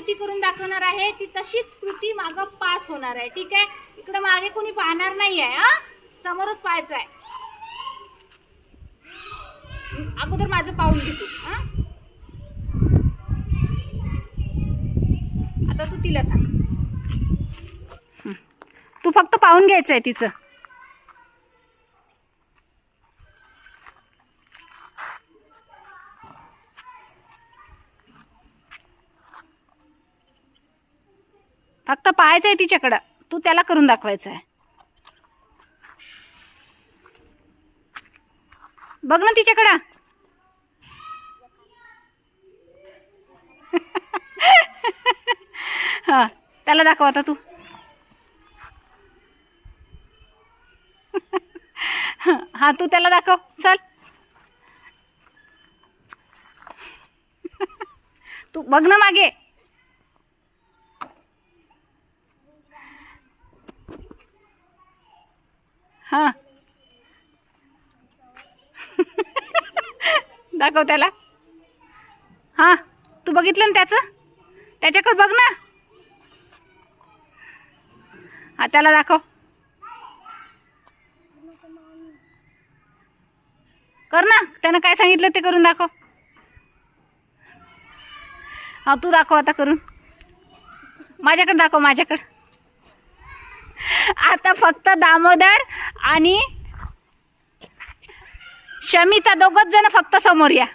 कृती करून दाखवणार आहे ती तशीच कृती मागं पास होणार आहे. ठीक आहे? इकडे मागे कोणी पाहणार नाही आहे हा? समोरच पाहायचं आहे. अगोदर माझं पाहून घे तू हा? आता तू तिला सांग. तू फक्त पाहून घ्यायचं आहे तिचं. फक्त पाहायचं आहे तिच्याकडं. तू त्याला करून दाखवायचं आहे बघ ना तिच्याकडं. हा त्याला दाखव आता तू. हा तू त्याला दाखव. चल. तू बघ ना मागे. हां. दाखव त्याला. हां तू बघितलं ना त्याचं? त्याच्याकडे बघ ना. हा त्याला दाखव. कर ना त्यानं काय सांगितलं ते करून दाखव. हा तू दाखव आता करून. माझ्याकडे दाखव माझ्याकडं. आता फक्त दामोदर आणि शमिता दोघच जण फक्त समोर या.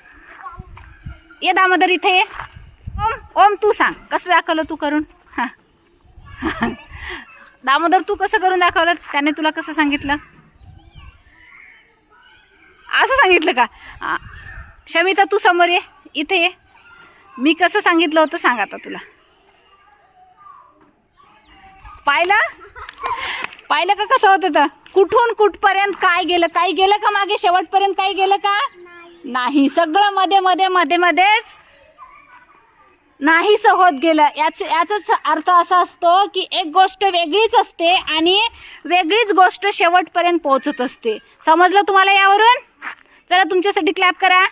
ये दामोदर इथे ये. ओम ओम तू सांग कसं दाखवलं तू करून? हां. दामोदर तू कसं करून दाखवलं? त्याने तुला कसं सांगितलं? असं सांगितलं का? शमिता तू समोर ये इथे ये. मी कसं सांगितलं होतं सांग आता तुला. पाहिलं? पाहिलं का कसं होतं तर? कुठून कुठपर्यंत काय गेलं? काय गेलं का मागे? शेवटपर्यंत काय गेलं का? नाही. सगळं मध्ये मध्ये मध्ये मध्येच नाहीच होत गेलं. याच याचाच अर्थ असा असतो की एक गोष्ट वेगळीच असते आणि वेगळीच गोष्ट शेवटपर्यंत पोहोचत असते. समजलं तुम्हाला यावरून? चला तुमच्यासाठी क्लॅप करा.